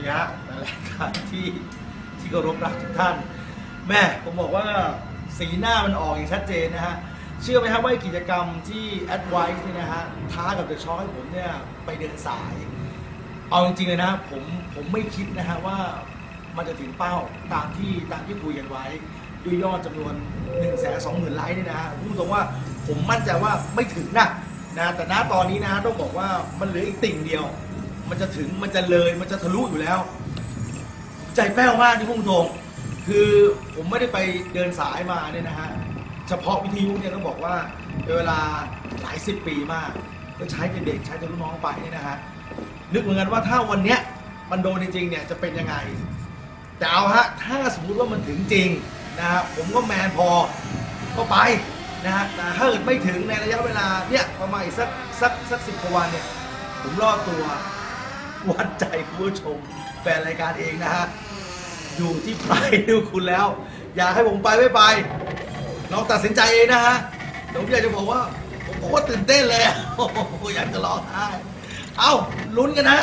ดีฮะแหละครับที่ที่เคารพรักทุกท่าน แม่ผมบอกว่าสีหน้ามันออกอย่างชัดเจนนะฮะ เชื่อไหมครับว่ากิจกรรมที่ Advice เนี่ยนะฮะท้ากับเดอะช็อคให้ผมเนี่ยไปเดินสาย เอาจริงๆเลยนะผมผมไม่คิดนะฮะว่ามันจะถึงเป้าตามที่ตามที่คุยกันไว้ด้วยยอดจำนวน1นึ่งแสนสองหมื่นไลค์เนี่ยนะฮะพูดตรงว่าผมมั่นใจว่าไม่ถึงนะนะแต่ณตอนนี้นะต้องบอกว่ามันเหลืออีกติ่งเดียว มันจะถึงมันจะเลยมันจะทะลุอยู่แล้ว ใจแป้วมากที่พุ่งตรงคือผมไม่ได้ไปเดินสายมาเนี่ยนะฮะเฉพาะวิทยุเนี่ยต้องบอกว่าเป็นเวลาหลายสิบปีมาก ก็ใช้เป็นเด็กใช้เป็นลูกน้องไปเนี่ยนะฮะนึกเหมือนกันว่าถ้าวันเนี้ยมันโดนจริงๆเนี่ยจะเป็นยังไง แต่เอาฮะถ้าสมมุติว่ามันถึงจริงนะฮะผมก็แมนพอก็ไปนะฮะแต่ถ้าเกิดไม่ถึงในระยะเวลาเนี่ยประมาณอีกสักสักสักสิบกว่าวันเนี่ยผมรอดตัว วัดใจคุณผู้ชมแฟนรายการเองนะฮะ อยู่ที่ปลายนิ้วคุณแล้ว อยากให้ผมไปไม่ไปลองตัดสินใจเองนะฮะผมอยากจะบอกว่าผมโคตรตื่นเต้นเลยอะโอ้โหอยากจะร้องไห้ เอ้าลุ้นกันนะ